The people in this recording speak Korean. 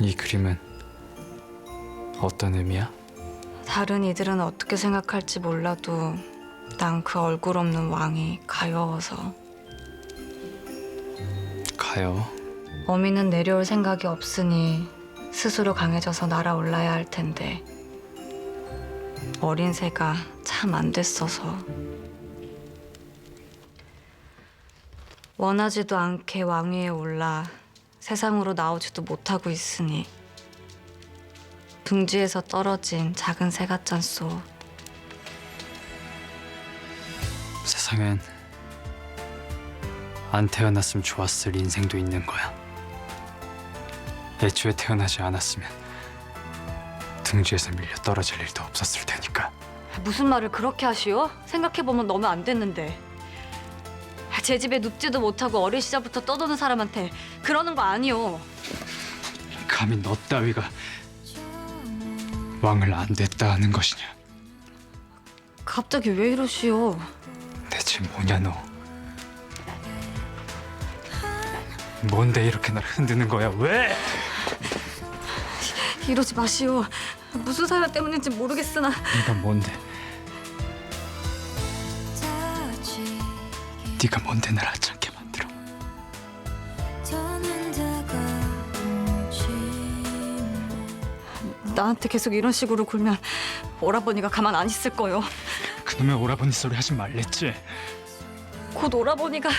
이 그림은 어떤 의미야? 다른 이들은 어떻게 생각할지 몰라도 난 그 얼굴 없는 왕이 가여워서 가요. 어미는 내려올 생각이 없으니 스스로 강해져서 날아올라야 할 텐데 어린 새가 참 안 됐어서 원하지도 않게 왕위에 올라 세상으로 나오지도 못하고 있으니 둥지에서 떨어진 작은 새 같잖소 세상엔 안 태어났으면 좋았을 인생도 있는 거야. 애초에 태어나지 않았으면 등지에서 밀려 떨어질 일도 없었을 테니까. 무슨 말을 그렇게 하시오? 생각해보면 너무 안 됐는데 제 집에 눕지도 못하고 어린 시절부터 떠도는 사람한테 그러는 거 아니오 감히 너 따위가 왕을 안 됐다 하는 것이냐? 갑자기 왜 이러시오? 대체 뭐냐 너? 뭔데 이렇게 날 흔드는 거야? 왜? 이러지 마시오. 무슨 사연 때문인지 모르겠으나 네가 뭔데? 네가 뭔데 날 하찮게 만들어? 나한테 계속 이런 식으로 굴면 오라버니가 가만 안 있을 거요. 그놈의 오라버니 소리 하지 말랬지? 곧 오라버니가